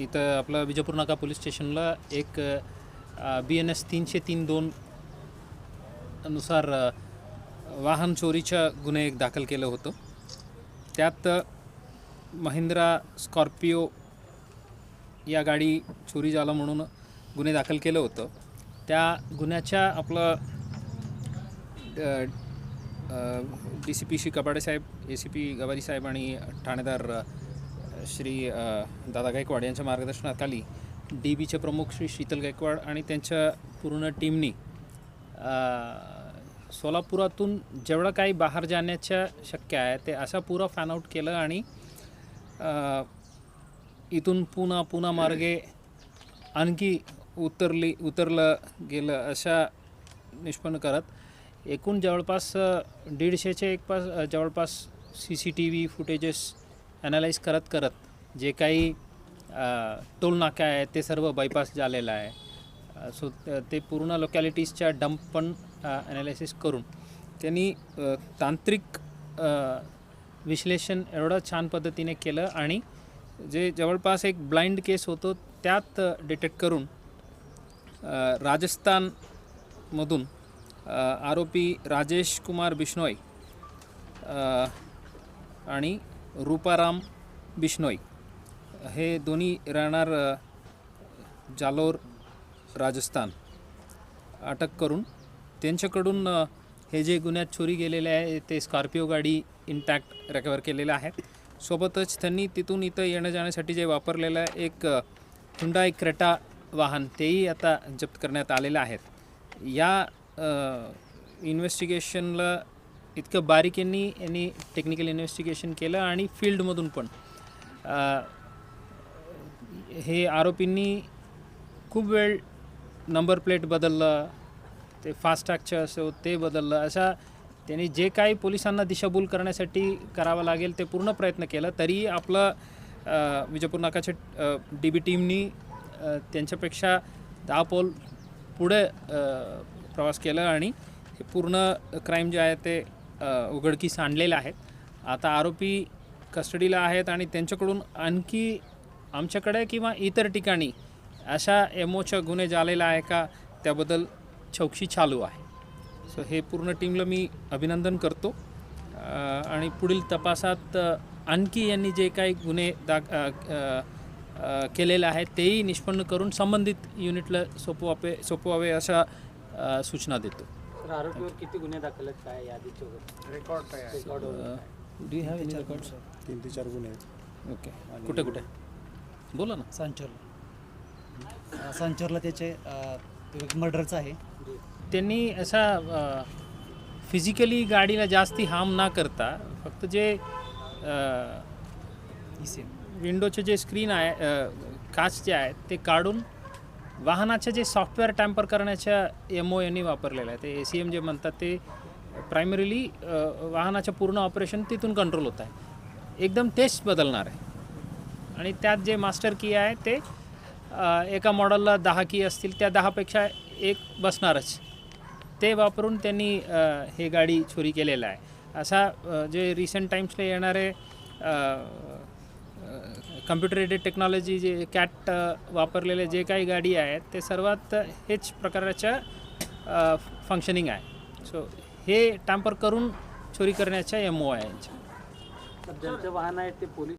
इथं आपलं विजयपूर नाका पोलीस स्टेशनला एक बी एन एस तीनशे तीन दोन नुसार वाहन चोरीच्या गुन्हे एक दाखल केलं होतं. त्यात महिंद्रा स्कॉर्पिओ या गाडी चोरी झाला म्हणून गुन्हे दाखल केलं होतं. त्या गुन्ह्याच्या आपलं D C P Shri Kabade Saheb A C P Gawari साहेब आणि ठाणेदार श्री दादा गायकवाड यांच्या मार्गदर्शनाखाली डी बीचे प्रमुख श्री शीतल गायकवाड आणि त्यांच्या पूर्ण टीमनी सोलापुरातून जेवढं काही बाहेर जाण्याच्या शक्य आहे ते असा पुरा फॅनआउट केलं आणि इथून पुन्हा पुन्हा मार्गे आणखी उतरली उतरलं गेलं अशा निष्पन्न करत. एकूण जवळपास दीडशेचे एक पास जवळपास C C T V footages analyse करत करत जे काही टोलनाक्या टोल ते सर्व बायपास झालेलं आहे. सो ते पूर्ण लोकॅलिटीजच्या डंप पण ॲनालिसिस करून त्यांनी तांत्रिक विश्लेषण एवढं छान पद्धतीने केलं आणि जे जवळपास एक ब्लाइंड केस होतो त्यात डिटेक्ट करून राजस्थानमधून आरोपी राजेश कुमार बिश्नोई आणि रूपाराम बिश्नोई. हे दोन्ही राहणार जालोर राजस्थान. अटक करून त्यांच्याकडून हे जे गुन्ह्यात चोरी गेलेले आहे ते स्कॉर्पिओ गाडी इंटॅक्ट रेकवर केलेलं आहे. सोबतच त्यांनी तिथून इथं येणं जाण्यासाठी जे वापरलेलं एक हुंडाई क्रेटा वाहन तेही आता जप्त करण्यात आलेलं आहेत या इन्व्हेस्टिगेशनला इतकं बारीक यांनी टेक्निकल इन्व्हेस्टिगेशन केलं आणि फील्डमधून पण. हे आरोपींनी खूप वेळ नंबर प्लेट बदललं ते फास्टॅगचं असो ते बदललं. अशा त्यांनी जे काही पोलिसांना दिशाभूल करण्यासाठी करावं लागेल ते पूर्ण प्रयत्न केला. तरी आपलं विजयपूर नाकाच्या डी बी टीमनी त्यांच्यापेक्षा दहा पोल पुढे प्रवास केला आणि हे पूर्ण क्राईम जे आहे ते उघडकीस आणलेल्या आहेत. आता आरोपी कस्टडीला आहेत आणि त्यांच्याकडून आणखी आमच्याकडे किंवा इतर ठिकाणी अशा एमओच्या गुन्हे झालेला आहे का? त्याबद्दल चौकशी चालू आहे. सो हे पूर्ण टीमला मी अभिनंदन करतो. आणि पुढील तपासात आणखी यांनी जे काही गुन्हे दाख केलेलं आहे केलेले आहेत तेही निष्पन्न करून संबंधित युनिटला सोपवावे सोपवावे अशा सूचना देतो. तर आरोपीवर किती गुन्हे दाखल आहेत काय यादीचे वगैरे? रेकॉर्ड काय? आहे record do have any records तीन ते चार गुन्हे आहेत. ओके कुठे कुठे? बोला ना. सांचोरला. सांचोरला त्याचे मर्डरचं आहे. त्यांनी असा फिजिकली गाडीला जास्ती हार्म ना करता फक्त जे ई सी विंडोचे जे स्क्रीन आहे अ, काच जे आहे ते काढून वाहनाचे जे सॉफ्टवेअर टॅम्पर करण्याच्या एम ओ यांनी वापरलेलं आहे. ते ए सी एम जे म्हणतात ते प्रायमरीली वाहनाचं पूर्ण ऑपरेशन तिथून कंट्रोल होत आहे. एकदम तेच बदलणार आहे. आणि त्यात जे मास्टर की आहे ते एका मॉडेलला दहा की असतील त्या दहापेक्षा एक बसणारच. ते वापरून त्यांनी हे गाडी चोरी केलेलं आहे. असा जे रिसेंट टाईम्सला येणारे कम्प्युटर एडेड टेक्नॉलॉजी जे कॅट वापरलेले जे काही गाडी आहेत ते सर्वात हेच प्रकाराच्या फंक्शनिंग आहे. सो हे टॅम्पर करून चोरी करण्याच्या एम ओ आहे यांच्या. ज्यांचं वाहन आहे ते पोलीस